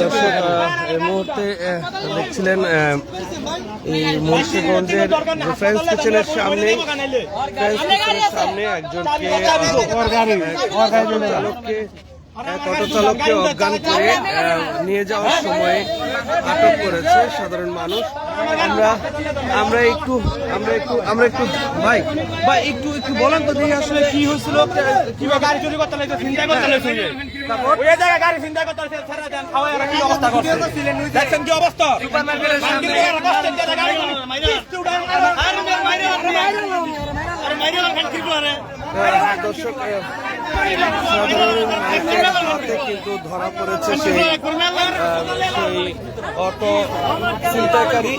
দর্শক এই মুহূর্তে দেখছিলেন আহ, এই মুন্সিগঞ্জের ফ্রেন্স কিচেনের সামনে ফ্রেন্স কিচেনের সামনে একজনকে অটো চালককে অজ্ঞান করে নিয়ে যাওয়ার সময় আটক করেছে সাধারণ মানুষ আমরা আমরা একটু আমরা একটু আমরা একটু ভাই ভাই একটু একটু বলেন তো দেখি আসলে কি হয়েছিল কীভাবে গাড়ি চুরি করতে লাগছে চিন্তা করতে লাগছে ওই জায়গায় গাড়ি চিন্তা করতে লাগছে ছেড়ে দেন খাওয়া এরা কি অবস্থা করছে দেখছেন কি অবস্থা সুপারমার্কেটের সামনে এরা কষ্টের জায়গা গাড়ি আরে মাইরে খান কি করে আহ, দর্শক কিন্তু ধরা পড়েছে সেই সেই অটো ছিনতাইকারী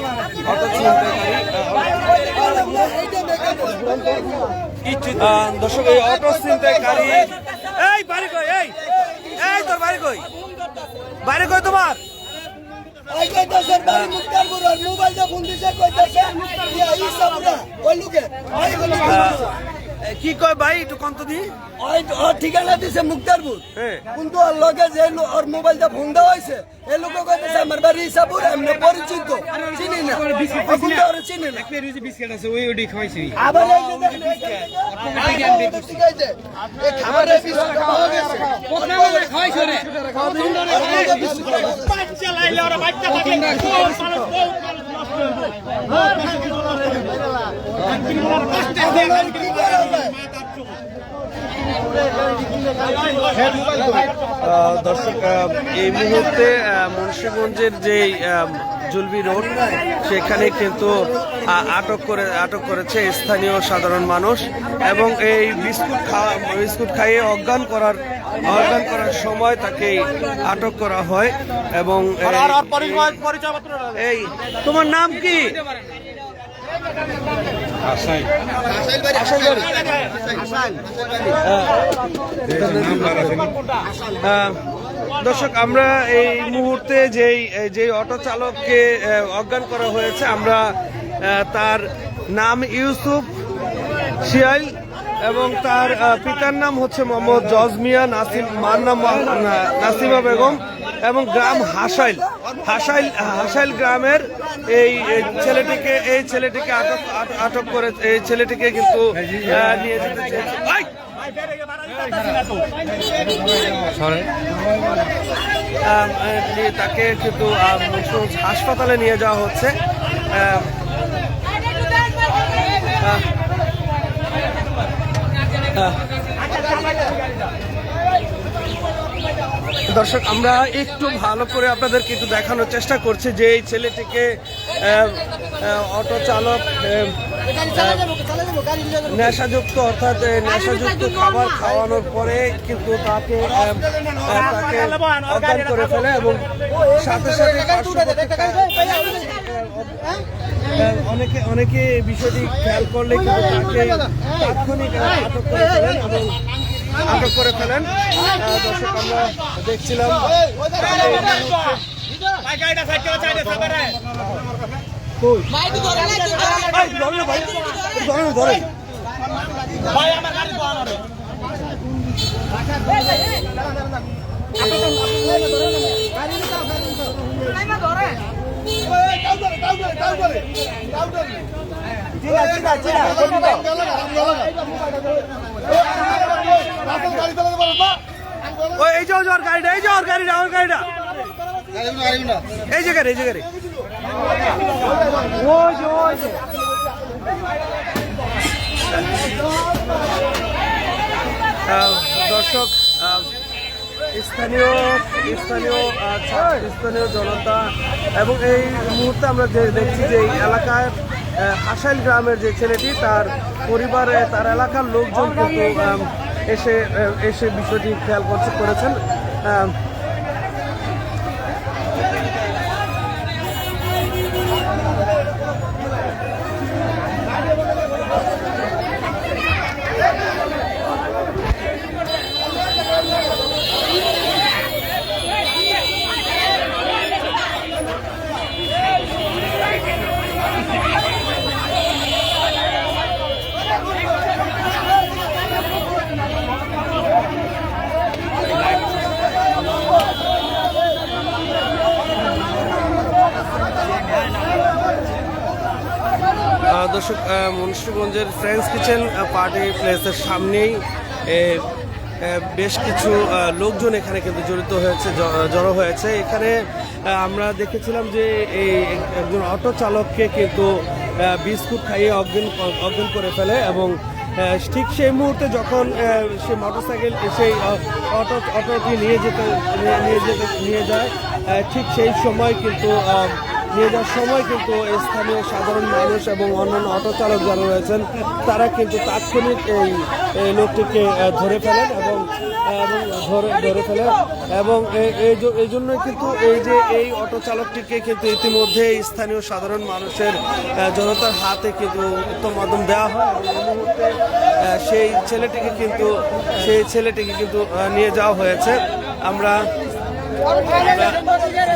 অটো ছিনতাইকারী আহ, দর্শক এই অটো ছিনতাইকারী এই বাড়ি কই এই এই তোর বাড়ি কই বাড়ি কই তোমার মোবাইলটা ফোন দিছে কইতাছে ওই লোকে কি কয় ভাই একটু কন্ত দি। ওই ওর ঠিকানা দিছে মুক্তারপুর। কিন্তু ওর লগে যে ওর মোবাইলটা ফোন দেওয়া হয়েছে এই লোক কইতেছে আমার বাড়ি ইসাপুর এমনি পরিচিত। চিনি না। কিন্তু ওরে চিনি এই যে দেখেন, বিস্কুট পাওয়া গেছে। বাচ্চা লাইলে ওরা বাচ্চা থাকলে বহুত মানুষ বহুত মানুষ নষ্ট হইব দর্শক এই মুহূর্তে মুন্সীগঞ্জের যে জুলবি রোড সেখানে কিন্তু আটক করে আটক করেছে স্থানীয় সাধারণ মানুষ এবং এই বিস্কুট খাওয়া বিস্কুট খাইয়ে অজ্ঞান করার অজ্ঞান করার সময় তাকে আটক করা হয় এবং এই- তোমার নাম কি? দর্শক আমরা এই মুহূর্তে যেই যে অটো চালককে অজ্ঞান করা হয়েছে আমরা তার নাম ইউসুফ শিয়াইল এবং তার পিতার নাম হচ্ছে মোহাম্মদ জজমিয়া নাসিম মার নাম নাসিমা বেগম এবং গ্রাম হাসাইল। হাসাইল হাসাইল গ্রামের এই ছেলেটিকে এই ছেলেটিকে আটক আট- আটক করে এই ছেলেটিকে কিন্তু নিয়ে যেতে চেয়েছে। তাকে কিন্তু হাসপাতালে নিয়ে যাওয়া হচ্ছে। দর্শক, আমরা একটু ভালো করে আপনাদের কিন্তু দেখানোর চেষ্টা করছি যে এই ছেলেটিকে অটো চালক নেশাযুক্ত অর্থাৎ নেশাযুক্ত খাবার খাওয়ানোর পরে কিন্তু তাকে তাকে অজ্ঞান করে ফেলে এবং সাথে সাথে অনেকে অনেকে বিষয়টি খেয়াল করলে কিন্তু তাকে তাৎক্ষণিক আটক করে ফেলেন এবং আটক করে ফেলেন। দর্শক, আমরা দেখছিলাম। সাইড করে সাইডে সাবারে গাড়ি না এই যে ওর গাড়িটা, এই যে ওর গাড়িটা ওর গাড়িটা। এই যে গাড়ি, এই যে গাড়ি। ওই দর্শক স্থানীয় স্থানীয় স্থানীয় জনতা এবং এই মুহূর্তে আমরা যে দেখছি যে এই এলাকায় হাসাইল গ্রামের যে ছেলেটি, তার পরিবারে, তার এলাকার লোকজন কিন্তু এসে এসে বিষয়টি খেয়াল করছে করেছেন। দর্শক মুন্সিগঞ্জের ফ্রেন্ডস কিচেন পার্টি প্লেসের সামনেই বেশ কিছু লোকজন এখানে কিন্তু জড়িত হয়েছে জড়ো হয়েছে। এখানে আমরা দেখেছিলাম যে এই একজন অটো চালককে কিন্তু বিস্কুট খাইয়ে অজ্ঞান অজ্ঞান করে ফেলে এবং ঠিক সেই মুহূর্তে যখন সে মোটরসাইকেল সেই অটো, অটোটি নিয়ে যেতে, নিয়ে- যেতে, নিয়ে যায় ঠিক সেই সময় কিন্তু নিয়ে যাওয়ার সময় কিন্তু স্থানীয় সাধারণ মানুষ এবং অন্যান্য অটো চালক যারা রয়েছেন, তারা কিন্তু তাৎক্ষণিক এই লোকটিকে ধরে ফেলেন এবং এবং ধরে ধরে ফেলেন। এবং এই জন্য কিন্তু এই যে এই অটো চালকটিকে কিন্তু ইতিমধ্যে স্থানীয় সাধারণ মানুষের জনতার হাতে কিন্তু উত্তম মাধ্যম দেওয়া হয়। এবং মুহূর্তে সেই ছেলেটিকে কিন্তু, সেই ছেলেটিকে কিন্তু নিয়ে যাওয়া হয়েছে। আমরা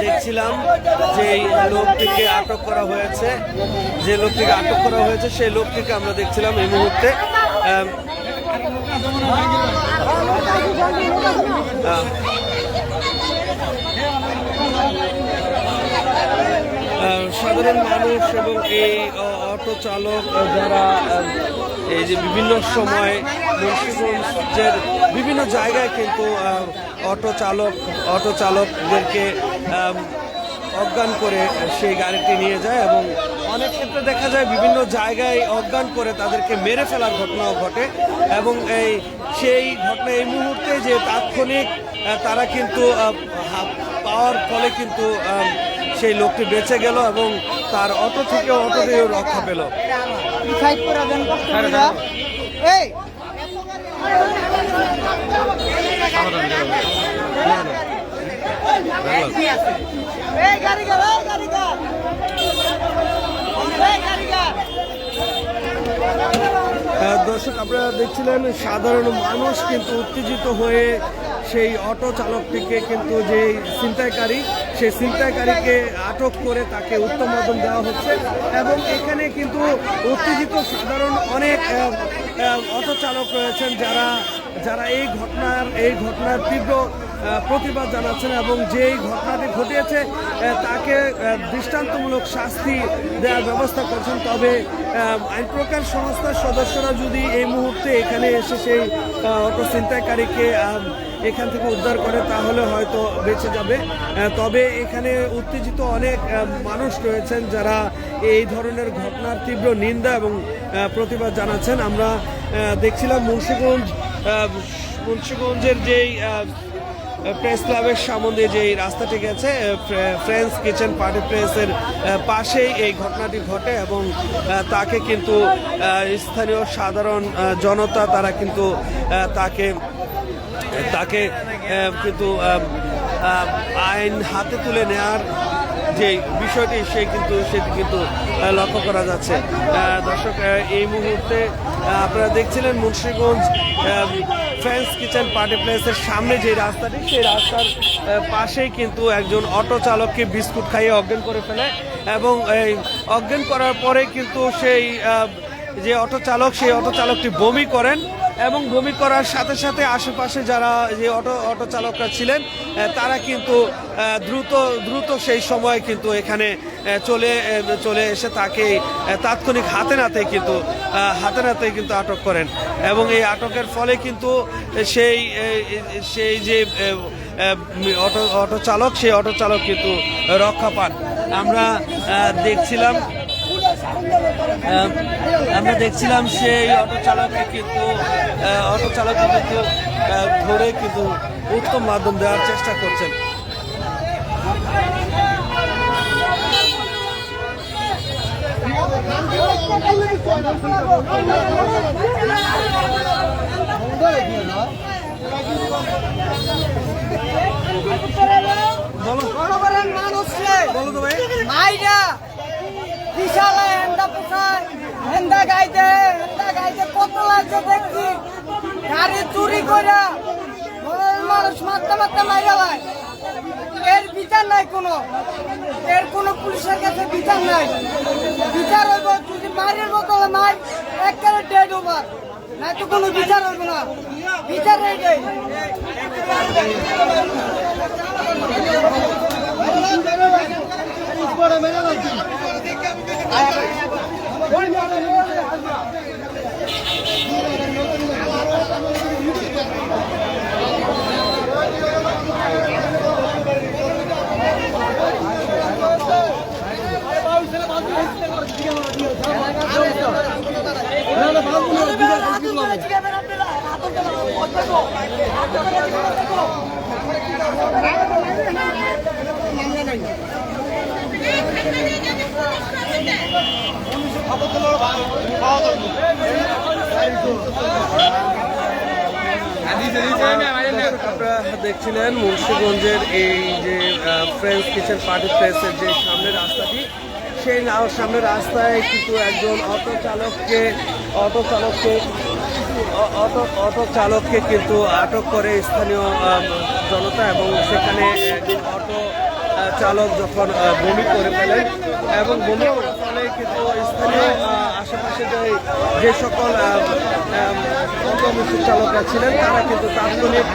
দেখছিলাম যে লোকটিকে আটক করা হয়েছে, যে লোকটিকে আটক করা হয়েছে, সেই লোকটিকে আমরা দেখছিলাম এই মুহূর্তে। সাধারণ মানুষ এবং এই অটো চালক যারা এই যে বিভিন্ন সময় মুন্সিগঞ্জের বিভিন্ন জায়গায় কিন্তু অটো চালক অটো চালকদেরকে অজ্ঞান করে সেই গাড়িটি নিয়ে যায় এবং অনেক ক্ষেত্রে দেখা যায় বিভিন্ন জায়গায় অজ্ঞান করে তাদেরকে মেরে ফেলার ঘটনাও ঘটে এবং এই সেই ঘটনা এই মুহূর্তে যে তাৎক্ষণিক তারা কিন্তু পাওয়ার ফলে কিন্তু সেই লোকটি বেঁচে গেল এবং তার অটো থেকে অটোটিও রক্ষা পেল। এই! আহ, দর্শক আপনারা দেখছিলেন সাধারণ মানুষ কিন্তু উত্তেজিত হয়ে সেই অটো চালকটিকে কিন্তু যে ছিনতাইকারী সেই ছিনতাইকারীকে আটক করে তাকে উত্তম দেওয়া হচ্ছে। এবং এখানে কিন্তু উত্তেজিত সাধারণ অনেক অটো চালক রয়েছেন যারা যারা এই ঘটনার এই ঘটনার তীব্র প্রতিবাদ জানাচ্ছেন এবং যেই ঘটনাটি ঘটিয়েছে তাকে দৃষ্টান্তমূলক শাস্তি দেওয়ার ব্যবস্থা করছেন। তবে আইন প্রকার সংস্থার সদস্যরা যদি এই মুহূর্তে এখানে এসে সেই অটো ছিনতাইকারীকে এখান থেকে উদ্ধার করে, তাহলে হয়তো বেঁচে যাবে। তবে এখানে উত্তেজিত অনেক মানুষ রয়েছেন যারা এই ধরনের ঘটনার তীব্র নিন্দা এবং প্রতিবাদ জানাচ্ছেন। আমরা দেখছিলাম মুন্সিগঞ্জ মুন্সিগঞ্জের যেই প্রেস ক্লাবের সামনে যে রাস্তাটি গেছে ফ্রেন্ডস কিচেন পার্টি প্রেসের পাশেই এই ঘটনাটি ঘটে এবং তাকে কিন্তু স্থানীয় সাধারণ জনতা তারা কিন্তু তাকে তাকে কিন্তু আইন হাতে তুলে নেওয়ার যে বিষয়টি, সে কিন্তু, সেটি কিন্তু লক্ষ্য করা যাচ্ছে। দর্শক এই মুহূর্তে আপনারা দেখছিলেন মুন্সিগঞ্জ ফ্রেন্স কিচেন পার্টি প্লেসের সামনে যে রাস্তাটি, সেই রাস্তার পাশেই কিন্তু একজন অটো চালককে বিস্কুট খাইয়ে অজ্ঞান করে ফেলে এবং এই অজ্ঞান করার পরে কিন্তু সেই যে অটো চালক সেই অটো চালকটি বমি করেন এবং বমি করার সাথে সাথে আশেপাশে যারা যে অটো অটো চালকরা ছিলেন তারা কিন্তু দ্রুত দ্রুত সেই সময় কিন্তু এখানে চলে চলে এসে তাকে তাৎক্ষণিক হাতে নাতে কিন্তু হাতে নাতে কিন্তু আটক করেন। এবং এই আটকের ফলে কিন্তু সেই সেই যে অটো অটো চালক সেই অটো চালক কিন্তু রক্ষা পান। আমরা দেখছিলাম আমরা দেখছিলাম সেই অটো চালককে কিন্তু অটো চালককে কিন্তু ধরে কিন্তু উত্তম মাধ্যম দেওয়ার চেষ্টা করছেন। বলো। জনগণের মানুষ বলো তো ভাই। মাইরা। বিশাল হেন্দা দেখছি। গাড়ি চুরি কইরা মানুষ মারতে মারতে মাইরা এর বিচার নাই কোনো। এর কোনো পুলিশের কাছে বিচার নাই। বিচার হইব, যদি মারের নাই একেবারে ডেড ওভার নাই কোনো বিচার হইব না। বিচার আপনারা আপনারা আপনারা আপনারা আপনারা আপনারা আপনারা আপনারা দেখছিলেন মুন্সিগঞ্জের এই যে ফ্রেন্ডস কিচেন পার্টি প্লেসের যে সামনের রাস্তাটি, সেই সামনের রাস্তায় কিন্তু একজন অটো চালককে অটো চালককে অটো অটো চালককে কিন্তু আটক করে স্থানীয় জনতা এবং সেখানে একজন অটো চালক যখন বমি করে ফেলেন এবং বমি ফলে কিন্তু স্থানীয় আশেপাশে যে যে সকল মিছিল চালকরা ছিলেন তারা কিন্তু তাৎক্ষণিক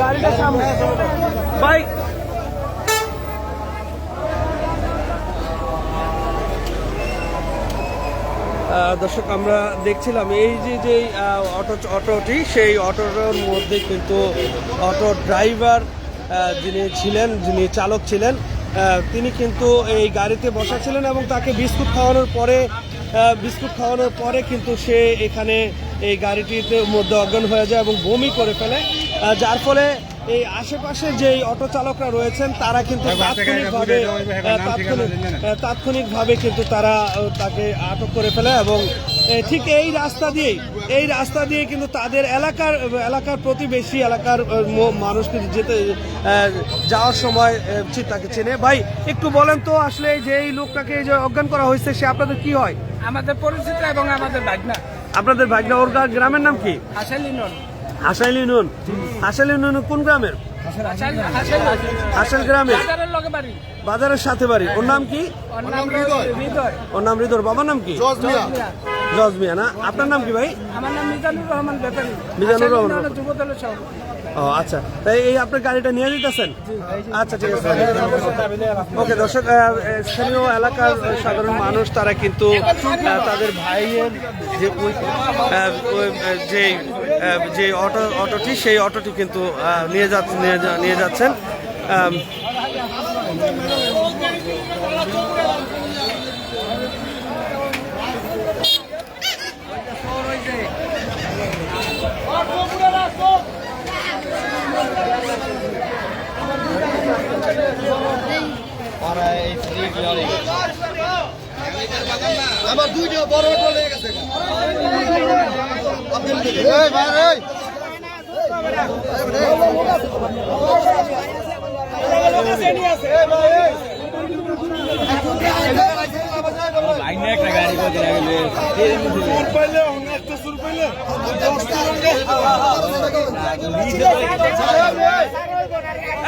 গাড়িটা সামনে। ভাই দর্শক, আমরা দেখছিলাম এই যে যে অটো, অটোটি, সেই অটোর মধ্যে কিন্তু অটো ড্রাইভার যিনি ছিলেন, যিনি চালক ছিলেন তিনি কিন্তু এই গাড়িতে বসা ছিলেন এবং তাকে বিস্কুট খাওয়ানোর পরে বিস্কুট খাওয়ানোর পরে কিন্তু সে এখানে এই গাড়িটিতে মধ্যে অজ্ঞান হয়ে যায় এবং বমি করে ফেলে। যার ফলে এই আশেপাশে যে অটো চালকরা রয়েছেন তারা কিন্তু তাৎক্ষণিকভাবে তাৎক্ষণিক তাৎক্ষণিকভাবে কিন্তু তারা তাকে আটক করে ফেলে এবং ঠিক এই রাস্তা দিয়েই এই রাস্তা দিয়ে কিন্তু তাদের এলাকার এলাকার প্রতিবেশী এলাকার মানুষ কিন্তু যেতে যাওয়ার সময় তাকে চেনে। ভাই একটু বলেন তো আসলে যে এই লোকটাকে যে অজ্ঞান করা হয়েছে সে আপনাদের কি হয়? আমাদের পরিচিত এবং আমাদের ভাগনা। আপনাদের ভাগনা ওর গা- গ্রামের নাম কি? আসেলি নন হাসাইলি নুন হাসাইলি নুন কোন গ্রামের? হাসাইল গ্রামের। বাজারের বাজারের সাথে বাড়ি। ওর নাম কি? ওর নাম হৃদয়। হৃদর বাবার নাম কি? জজ মিয়া। না? আপনার নাম কি ভাই? আমার নাম মিজানুর রহমান মিজানুর রহমান। যুব দলের সভাপতি। ও আচ্ছা। তাই এই আপনার গাড়িটা নিয়ে যেতেছেন আচ্ছা ঠিক আছে। ওকে দর্শক স্থানীয় এলাকার সাধারণ মানুষ তারা কিন্তু তাদের ভাইয়ের যে যে যে অটো অটোটি সেই অটোটি কিন্তু নিয়ে যাচ্ছে নিয়ে যা- নিয়ে যাচ্ছেন। আম, আমার দুইটা বড় অটো লেগে গেছে।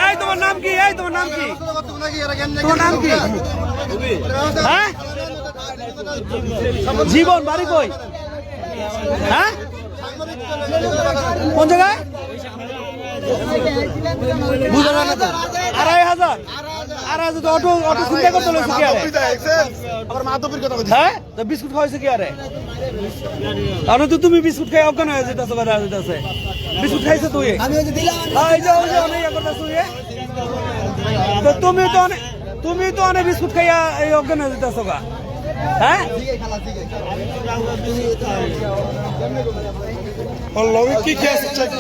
এই, তোমার নাম কি? এই, তোমার নাম কি? নাম কি? হ্যাঁ? জীবন, বাড়ি কই? হ্যাঁ? কোন জায়গায়? আড়াই হাজার। আড়াই হাজার অটো অটো চিন্তা করতে লইছে কি আরে? হ্যাঁ? তো বিস্কুট খাওয়াইছে কি আরে? আর তো তুমি বিস্কুট খাই অজ্ঞান হয়ে যেতেছে বা যেতেছে। বিস্কুট খাইছে তুই? আমি ওই যে দিলাম। হ্যাঁ, এই যে ওই যে অনেক ইয়ে করতেছ তুই তো তুমি তো অনেক তুমি তো অনেক বিস্কুট খাইয়া এই অজ্ঞান হয়ে যেতেছ গা। হ্যাঁ? কি খেয়েছে চেক